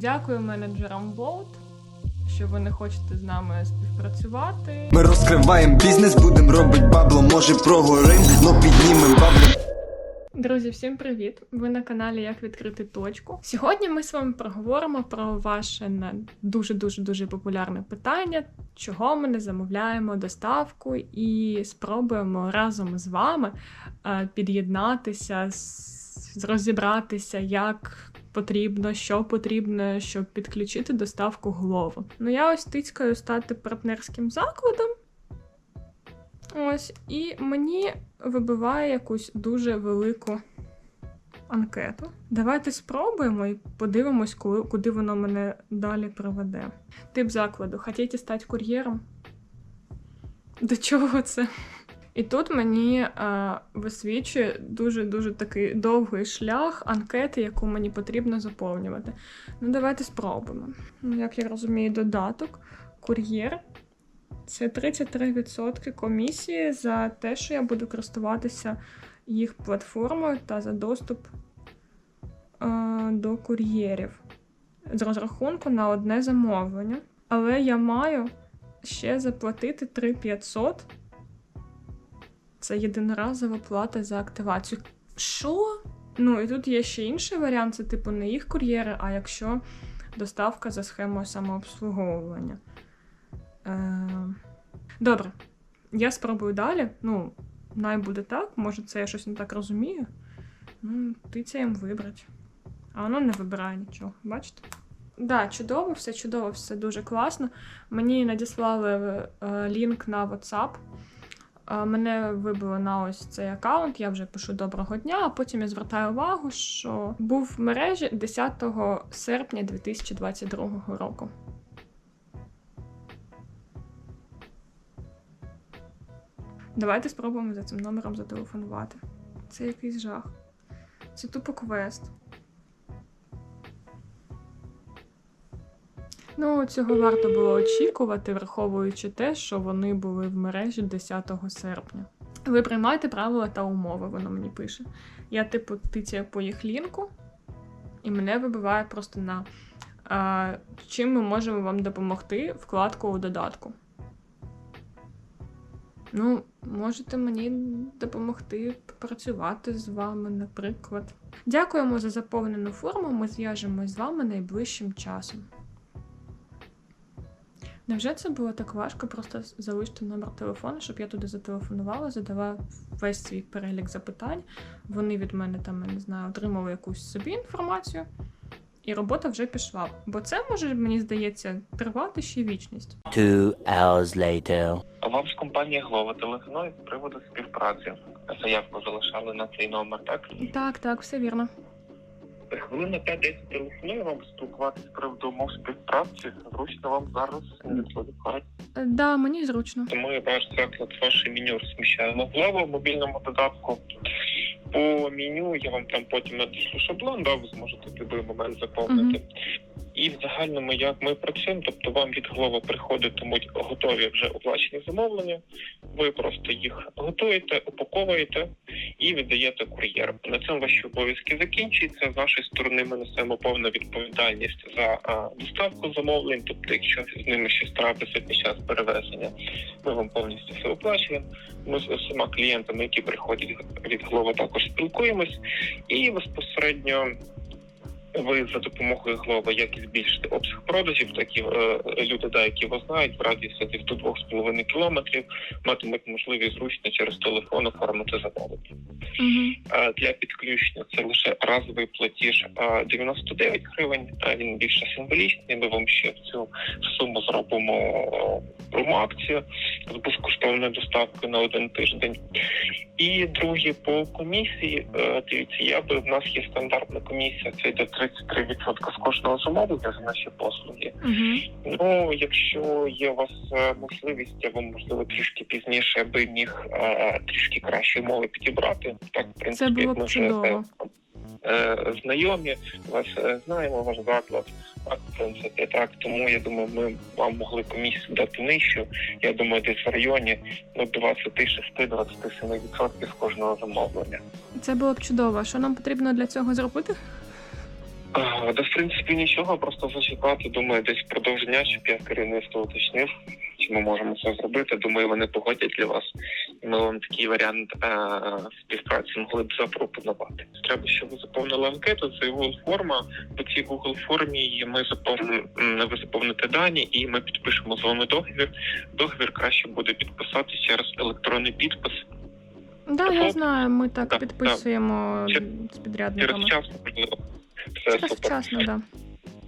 Дякую менеджерам Bolt, що ви не хочете з нами співпрацювати. Ми розкриваємо бізнес, будем робить бабло, може прогорим, но піднімем бабло. Друзі, всім привіт! Ви на каналі Як відкрити точку. Сьогодні ми з вами проговоримо про ваше дуже дуже дуже популярне питання, чого ми не замовляємо доставку, і спробуємо разом з вами е, під'єднатися, розібратися, як потрібно, що потрібно, щоб підключити доставку Глово. Ну я ось тицькаю стати партнерським закладом. Ось, і мені вибиває якусь дуже велику анкету. Давайте спробуємо і подивимось, коли, куди воно мене далі проведе. Тип закладу: Хотіте стати кур'єром? До чого це? І тут мені е, висвічує дуже-дуже такий довгий шлях анкети, яку мені потрібно заповнювати. Ну, давайте спробуємо. Ну, як я розумію, додаток, кур'єр. Це 33% комісії за те, що я буду користуватися їх платформою та за доступ е, до кур'єрів з розрахунку на одне замовлення. Але я маю ще заплатити 3500. Це єдиноразова плата за активацію. Що? Ну, і тут є ще інший варіант: це типу не їх кур'єри, а якщо доставка за схемою самообслуговування. Е, Добре, я спробую далі. Ну, най буде так, може, це я щось не так розумію. Ну, тицяєм вибрати. А воно не вибирає нічого, бачите? Да, чудово, все чудово, все дуже класно. Мені надіслали е, лінк на WhatsApp. Мене вибило на ось цей аккаунт, я вже пишу доброго дня, а потім я звертаю увагу, що був в мережі 10 серпня 2022 року. Давайте спробуємо за цим номером зателефонувати. Це якийсь жах. Це тупо квест. Ну, цього варто було очікувати, враховуючи те, що вони були в мережі 10 серпня. Ви приймаєте правила та умови, воно мені пише. Я, типу, тицяю по їх лінку, і мене вибиває просто на а, чим ми можемо вам допомогти вкладку у додатку. Ну, можете мені допомогти працювати з вами, наприклад. Дякуємо за заповнену форму. Ми зв'яжемось з вами найближчим часом. Невже це було так важко просто залишити номер телефону, щоб я туди зателефонувала, задала весь свій перелік запитань. Вони від мене там, я не знаю, отримали якусь собі інформацію, і робота вже пішла. Бо це може, мені здається, тривати ще вічність. Two hours later. Вам з компанії Глова телефонує з приводу співпраці. Заявку залишали на цей номер, так? Так, так, все вірно. Хвилин на 5-10 телефоную вам спілкуватися з приводу умов співпраці. Зручно вам зараз не відволікати. Е, Да, мені зручно. Тому ваш заклад, ваше меню розміщаємо в левому мобільному додатку. По меню я вам там потім надішлю шаблон, да, ви зможете в будь-який момент заповнити. І в загальному, як ми працюємо, тобто вам від Глова приходитимуть готові вже оплачені замовлення. Ви просто їх готуєте, упаковуєте і віддаєте кур'єру. На цьому ваші обов'язки закінчуються. З нашої сторони ми несемо повну відповідальність за доставку замовлень. Тобто, якщо з ними щось трапиться під час перевезення, ми вам повністю все оплачуємо. Ми з усіма клієнтами, які приходять від Глова, також спілкуємось, і безпосередньо. Ви за допомогою Глова як і збільшити обсяг продажів, так і е, люди, да, які вас знають, в радіусі до 2,5 кілометрів, матимуть можливість зручно через телефон оформити замовлення. Угу. Е, Для підключення це лише разовий платіж е, 99 гривень. е, Він більше символічний. Ми вам ще в цю суму зробимо е, промоакцію з безкоштовною доставкою на один тиждень. І друге по комісії. е, Дивіться, я би в нас є стандартна комісія. Це йде 33% з кожного замовлення за наші послуги. Угу. Ну, якщо є у вас е, можливість, я вам можливо трішки пізніше би міг е, трішки кращі умови підібрати. Так, в принципі, було б ми вже чудово. е, знайомі, вас знаємо, ваш заклад. Так, в принципі, так. Тому я думаю, ми вам могли комісію дати нижчу. Я думаю, десь в районі ну, 26-27% з кожного замовлення. Це було б чудово. Що нам потрібно для цього зробити? А, да, в принципі, нічого, просто зачекати. Думаю, десь впродовж дня, щоб я керівництво уточнив, чи ми можемо це зробити. Думаю, вони погодять для вас. І ми вам такий варіант е, співпраці могли б запропонувати. Треба, щоб ви заповнили анкету. Це Google форма. По цій Google формі ми заповнимо, ви заповните дані, і ми підпишемо з вами договір. Договір краще буде підписати через електронний підпис. Да, я Тобто, знаю, ми так так, підписуємо Чер- з Через час можливо. Це Через супер. вчасно, да.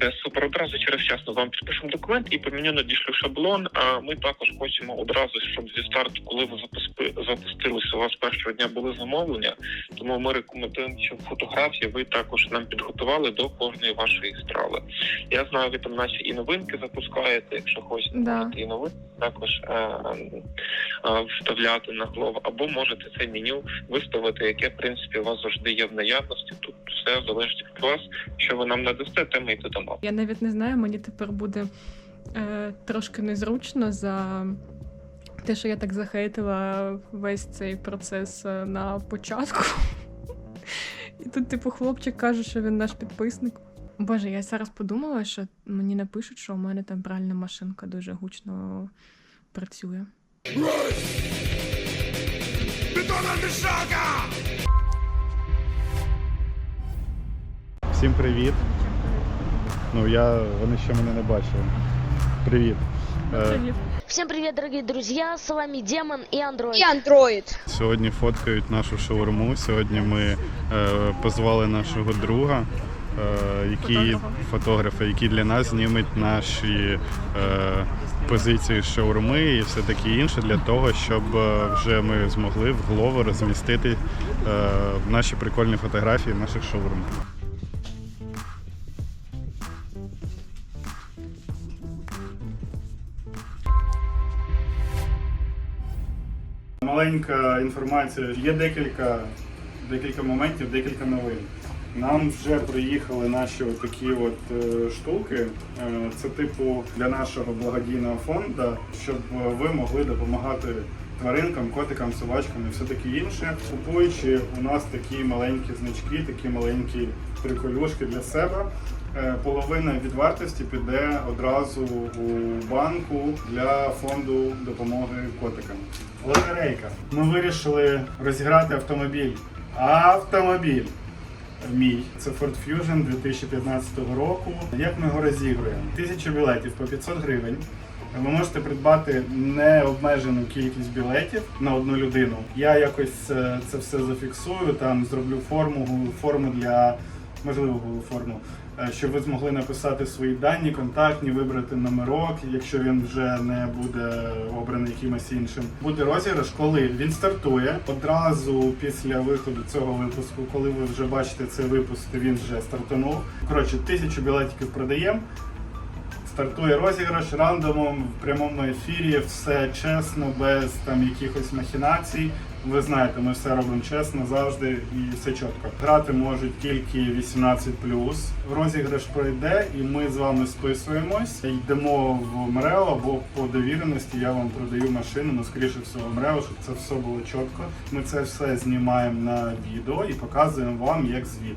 Це супер одразу через час ми вам підпишемо документ і по меню надішлю шаблон. А ми також хочемо одразу, щоб зі старту, коли ви запусти- запустилися, у вас першого дня були замовлення. Тому ми рекомендуємо, щоб фотографії ви також нам підготували до кожної вашої страви. Я знаю, ви там наче і новинки запускаєте, якщо хочете Да. і новинки також е, е, вставляти на голову, або можете це меню виставити, яке в принципі у вас завжди є в наявності. Тут все залежить від вас. Що ви нам надасте, те ми й додамо. Я навіть не знаю, мені тепер буде е, трошки незручно за те, що я так захейтила весь цей процес е, на початку. І тут, типу, хлопчик каже, що він наш підписник. Боже, я зараз подумала, що мені напишуть, що у мене там пральна машинка дуже гучно працює. Всім привіт. Ну я вони ще мене не бачили. Привіт. Е, Привіт. Всем привет, дорогие друзья! С вами Демон и Андроид. И андроид. сьогодні фоткають нашу шаурму. Сьогодні ми е, позвали нашого друга, е, який Фотографа. фотографа, який для нас зніметь наші е, позиції шаурми і все таке інше для того, щоб е, вже ми змогли в Глово розмістити е, наші прикольні фотографії наших шаурм. Маленька інформація. Є декілька, декілька моментів, декілька новин. Нам вже приїхали наші такі от е, штуки. Е, це типу для нашого благодійного фонду, щоб е, ви могли допомагати тваринкам, котикам, собачкам і все таке інше. Купуючи у нас такі маленькі значки, такі маленькі приколюшки для себе. Е, Половина від вартості піде одразу у банку для фонду допомоги котикам. Лотерейка. Ми вирішили розіграти автомобіль. Автомобіль. Мій це Ford Fusion 2015 року. Як ми його розігруємо? Тисячу білетів по 500 гривень. Ви можете придбати необмежену кількість білетів на одну людину. Я якось е, це все зафіксую, там зроблю форму, форму для можливо форму, щоб ви змогли написати свої дані, контактні, вибрати номерок, якщо він вже не буде обраний якимось іншим. Буде розіграш, коли він стартує одразу після виходу цього випуску. Коли ви вже бачите цей випуск, він вже стартанув. Коротше, тисячу білетиків продаємо. Стартує розіграш рандомом в прямому ефірі, все чесно, без там якихось махінацій. Ви знаєте, ми все робимо чесно завжди і все чітко. Грати можуть тільки 18 Розіграш пройде, і ми з вами списуємось. Йдемо в МРЕО або по довіреності. Я вам продаю машину, ну скоріше всього МРЕО, щоб це все було чітко. Ми це все знімаємо на відео і показуємо вам як звіт.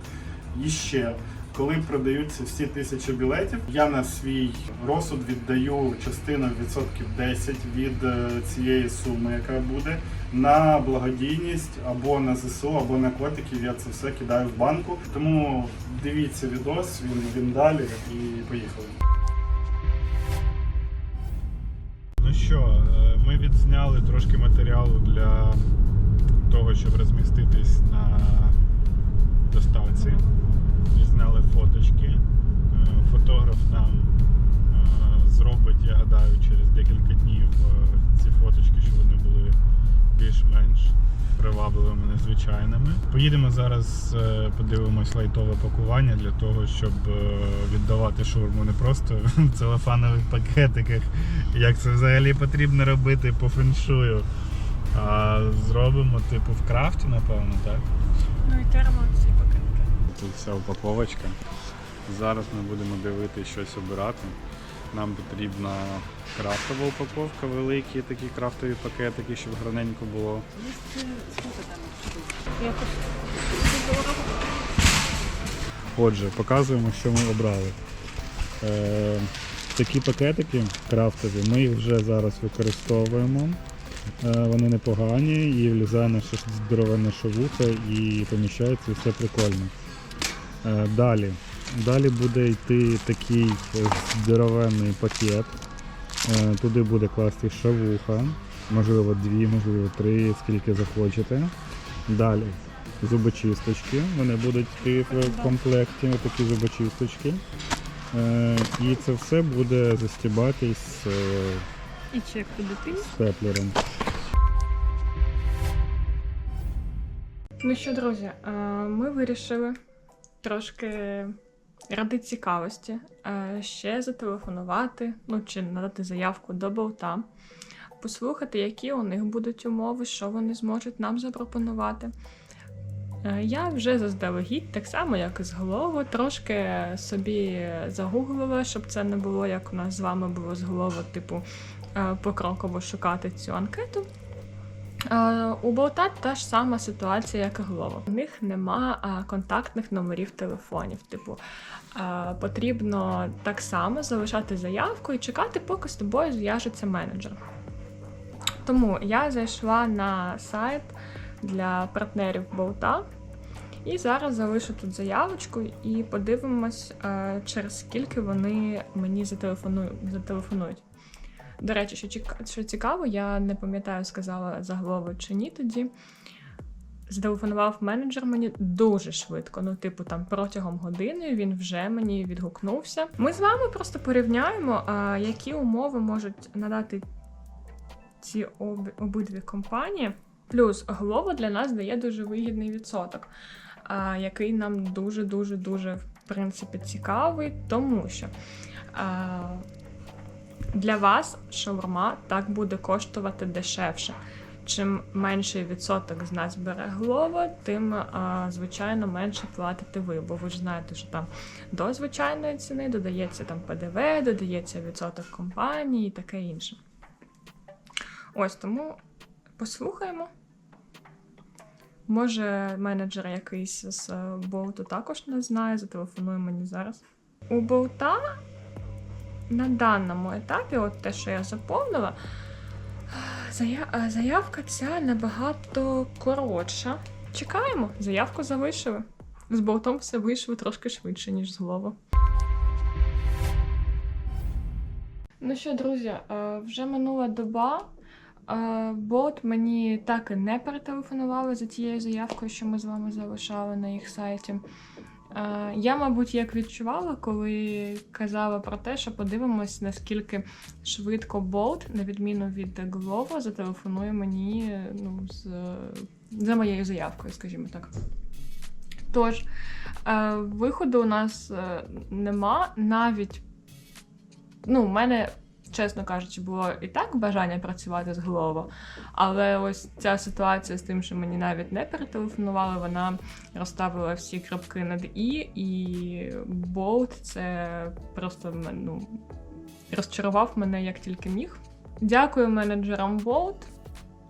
І ще коли продаються всі тисячі білетів, я на свій розсуд віддаю частину відсотків 10 від е, цієї суми, яка буде, на благодійність або на ЗСУ, або на котиків. Я це все кидаю в банку. Тому дивіться відос, він, він далі і поїхали. Ну що, е, ми відзняли трошки матеріалу для того, щоб розміститись на доставці. Відзняли фоточки. Е, Фотограф нам е, зробить, я гадаю, через декілька днів е, ці фоточки, щоб вони були більш-менш привабливими, незвичайними. Поїдемо зараз, подивимось лайтове пакування для того, щоб віддавати шаурму не просто в целофанових пакетиках, як це взагалі потрібно робити по феншую. А зробимо типу в крафті, напевно, так? Ну і термо пакетики. Тут вся упаковочка. Зараз ми будемо дивитися щось обирати. Нам потрібна крафтова упаковка, великі такі крафтові пакетики, щоб граненько було. Отже, показуємо, що ми обрали. Е, такі пакетики крафтові, ми їх вже зараз використовуємо. Е, вони непогані і влізає наша здоровенна шавуха і поміщається і все прикольно. Е, далі. Далі буде йти такий е, здоровенний пакет. Е, туди буде класти шавуха, можливо дві, можливо три, скільки захочете. Далі зубочисточки. Вони будуть йти в комплекті, отакі зубочисточки. І це все буде застібатись І чек степлером. Ну що, друзі, ми вирішили трошки ради цікавості е, ще зателефонувати, ну чи надати заявку до болта, послухати, які у них будуть умови, що вони зможуть нам запропонувати. Е, Я вже заздалегідь, так само як і з голови, трошки собі загуглила, щоб це не було, як у нас з вами було з голови, типу е, покроково шукати цю анкету. Е, У болта та ж сама ситуація, як і Глова. У них нема а, контактних номерів телефонів. Типу, е, потрібно так само залишати заявку і чекати, поки з тобою зв'яжеться менеджер. Тому я зайшла на сайт для партнерів болта. І зараз залишу тут заявочку і подивимось, е, через скільки вони мені зателефоную- зателефонують. До речі, що, що цікаво, я не пам'ятаю, сказала заголовок чи ні тоді. Зателефонував менеджер мені дуже швидко. Ну, типу, там протягом години він вже мені відгукнувся. Ми з вами просто порівняємо, які умови можуть надати ці об, обидві компанії. Плюс Glovo для нас дає дуже вигідний відсоток, який нам дуже дуже дуже в принципі цікавий, тому що. Для вас шаурма так буде коштувати дешевше. Чим менший відсоток з нас бере Глова, тим, звичайно, менше платите ви. Бо ви ж знаєте, що там до звичайної ціни додається там ПДВ, додається відсоток компанії і таке інше. Ось тому послухаємо. Може, менеджер якийсь з е, болту також не знає, зателефонує мені зараз. У болта на даному етапі, от те, що я заповнила, е, заявка ця набагато коротша. Чекаємо, заявку залишили. З болтом все вийшло трошки швидше, ніж з голову. Ну що, друзі, е, вже минула доба. Е, Болт мені так і не перетелефонували за тією заявкою, що ми з вами залишали на їх сайті. Я, мабуть, як відчувала, коли казала про те, що подивимось, наскільки швидко Болт, на відміну від Glovo, зателефонує мені ну, з, за моєю заявкою, скажімо так. Тож, е, виходу у нас е, нема навіть. Ну, в мене, чесно кажучи, було і так бажання працювати з Glovo, але ось ця ситуація з тим, що мені навіть не перетелефонували, вона розставила всі крапки над і, і Болт це просто ну, розчарував мене як тільки міг. Дякую менеджерам Болт,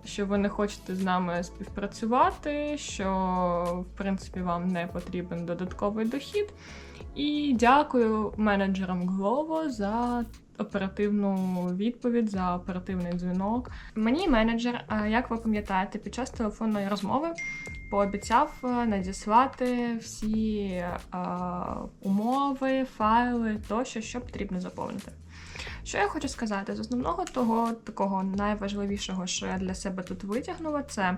що ви не хочете з нами співпрацювати, що в принципі вам не потрібен додатковий дохід. І дякую менеджерам Glovo за оперативну відповідь, за оперативний дзвінок. Мені менеджер, е, як ви пам'ятаєте, під час телефонної розмови пообіцяв е, надіслати всі е, умови, файли, тощо, що потрібно заповнити. Що я хочу сказати? З основного того такого найважливішого, що я для себе тут витягнула, це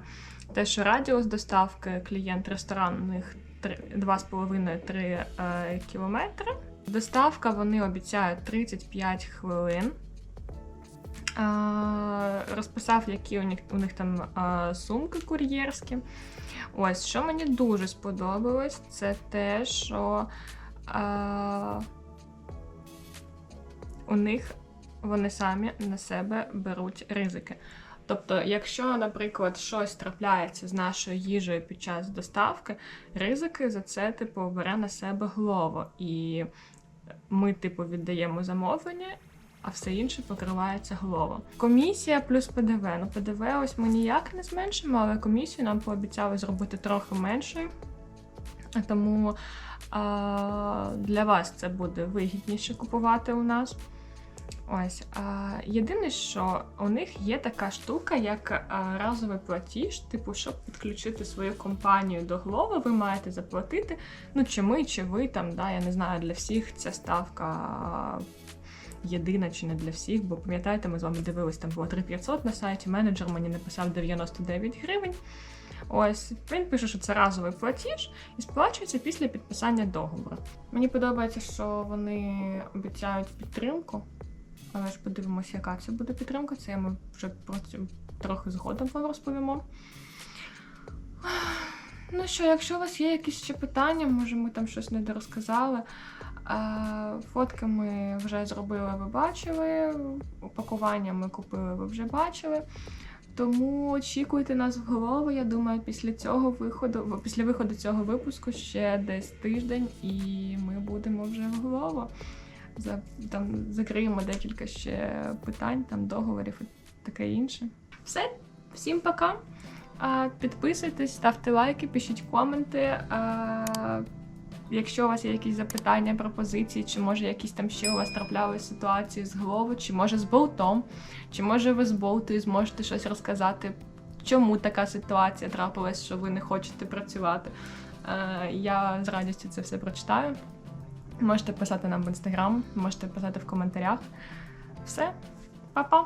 те, що радіус доставки клієнт ресторан у них 2,5-3 е, кілометри. Доставка вони обіцяють 35 хвилин. Розписав, які у них, у них там сумки кур'єрські. Ось, що мені дуже сподобалось, це те, що е, у них вони самі на себе беруть ризики. Тобто, якщо, наприклад, щось трапляється з нашою їжею під час доставки, ризики за це, типу, бере на себе глово. І ми, типу, віддаємо замовлення, а все інше покривається головом. Комісія плюс ПДВ. Ну, ПДВ ось ми ніяк не зменшимо, але комісію нам пообіцяли зробити трохи меншою. Тому а, для вас це буде вигідніше купувати у нас. Ось. А, єдине, що у них є така штука, як разовий платіж, типу, щоб підключити свою компанію до Glovo, ви маєте заплатити. Ну, чи ми, чи ви там, да, я не знаю, для всіх ця ставка єдина чи не для всіх, бо пам'ятаєте, ми з вами дивились, там було 3500 на сайті, менеджер мені написав 99 гривень. Ось він пише, що це разовий платіж і сплачується після підписання договору. Мені подобається, що вони обіцяють підтримку. Але ж подивимося, яка це буде підтримка. Це ми вже трохи згодом вам розповімо. Ну що, якщо у вас є якісь ще питання, може ми там щось не дорозказали. Е, Фотки ми вже зробили, ви бачили. Упакування ми купили, ви вже бачили. Тому очікуйте нас в голову. Я думаю, після цього виходу, після виходу цього випуску ще десь тиждень, і ми будемо вже в голову. За, там закриємо декілька ще питань, там договорів і таке інше. Все, всім пока. Підписуйтесь, ставте лайки, пишіть коменти. Якщо у вас є якісь запитання, пропозиції, чи може якісь там ще у вас траплялись ситуації з голову, чи може з болтом, чи може ви з болтою зможете щось розказати, чому така ситуація трапилась, що ви не хочете працювати. Я з радістю це все прочитаю. Можете писати нам в інстаграм, можете писати в коментарях. Все, па-па!